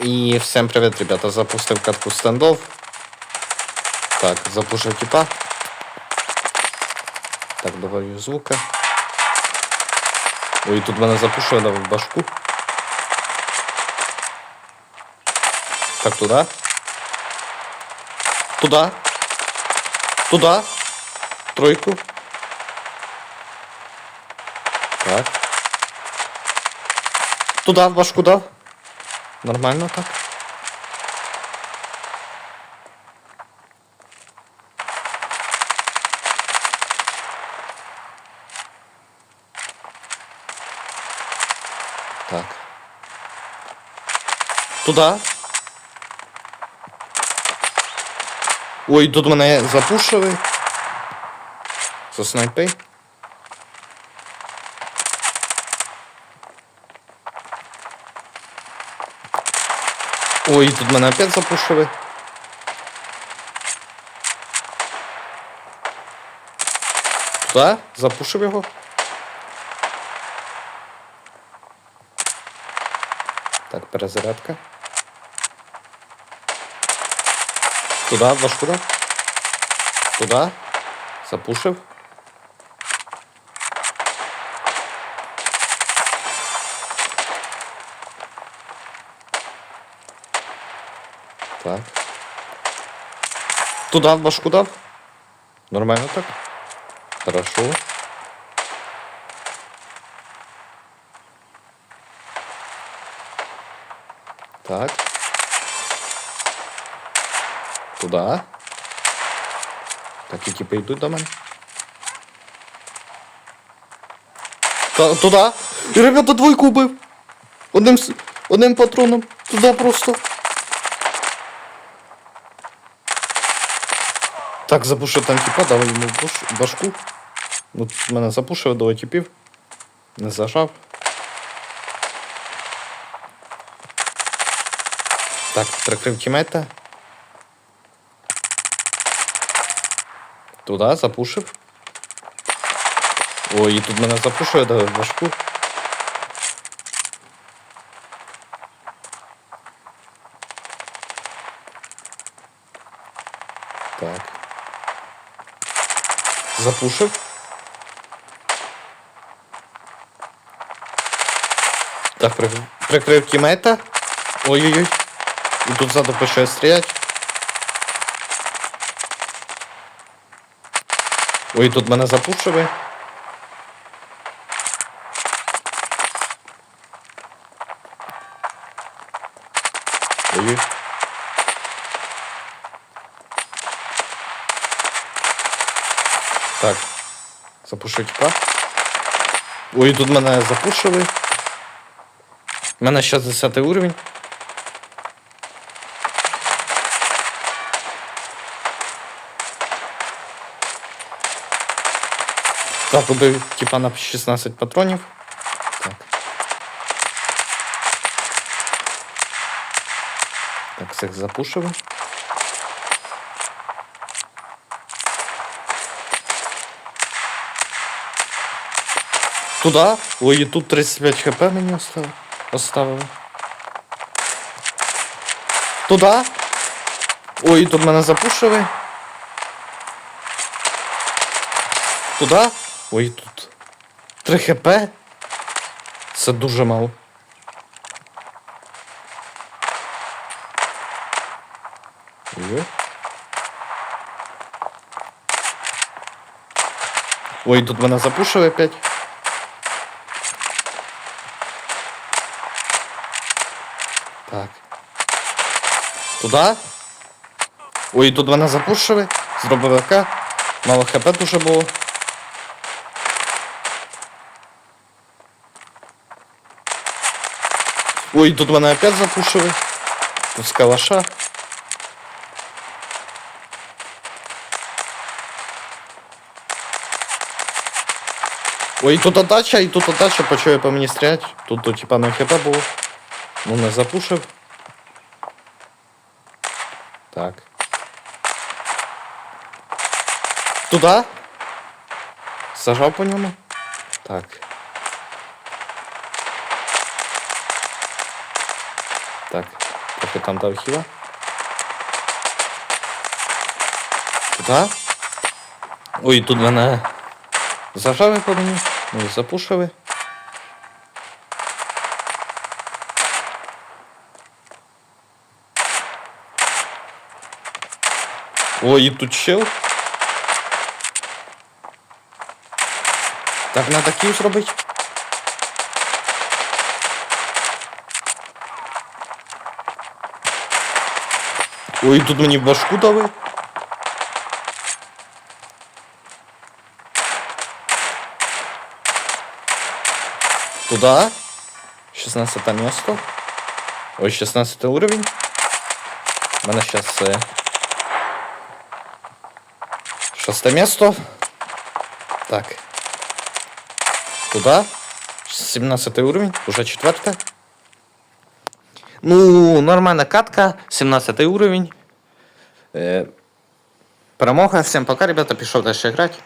І всім привіт, ребята. Запустив катку стендов. Так, запушив типа. Так, добавлю звука. Ой, тут мене запушили дав в башку. Так, туда. Туда. Туда. Тройку. Так. Туда, в башку дав. Нормально так. Так. Туда. Ой, тут мене запушили. За снайпи. Ой, тут мене опять запушили. Туда? Запушив його. Так, перезарядка. Туда, ваш куда? Туда. Запушив. Так. Туда, в башку дав. Нормально так. Хорошо. Так. Туда. Так, які прийдуть до мене. Та, туди. І ребята двойку убив. Одним, одним патроном. Туди просто. Так, запушив там типа, дав йому башку. Ну, мене запушив до типів. Не зажав. Так, прикрив тімейта. Туда, запушив. Ой, і тут мене запушує до башку. Так. Запушив. Так, прикрив, тімейта. Ой-ой-ой. І тут ззаду почав стріляти. Ой, тут мене запушили. Ой. Так. Запушив тіпа. Ой, тут мене запушили. У мене 60 уровень. Так, убив типа на 16 патронів. Так. Так, всіх запушили. Туда? Ой, і тут 35 хп мені оставили. оставили. Туда? Ой, тут мене запушили. Туда? Ой, тут 3 хп. Це дуже мало. Ой. Ой, тут мене запушили опять. Так. Туда? Ой, тут мене запушили. Зробив АК. Мало хп дуже було. Ой, тут мене опять запушили. Тут калаша. Ой, тут отдача, і тут отдача, почує по мені стрілять. Тут, тут типа на хп було. Ну не запушив. Так. Туда? Зажав по ньому? Так. Так. Поки там до архіва. Туди. Ой, тут мене зажали по мені. Ну і запушили. Ой, і тут чел. Так, треба кіл зробити. Ой, тут мені в башку дали. Туда. 16 место. Ой, 16 уровень. У мене сейчас е... шосте место. Так. Туда. 17 уровень. Уже четверте. Ну, нормальна катка. 17 уровень. Е... Перемога. Всем пока, ребята. Пішов далі грати.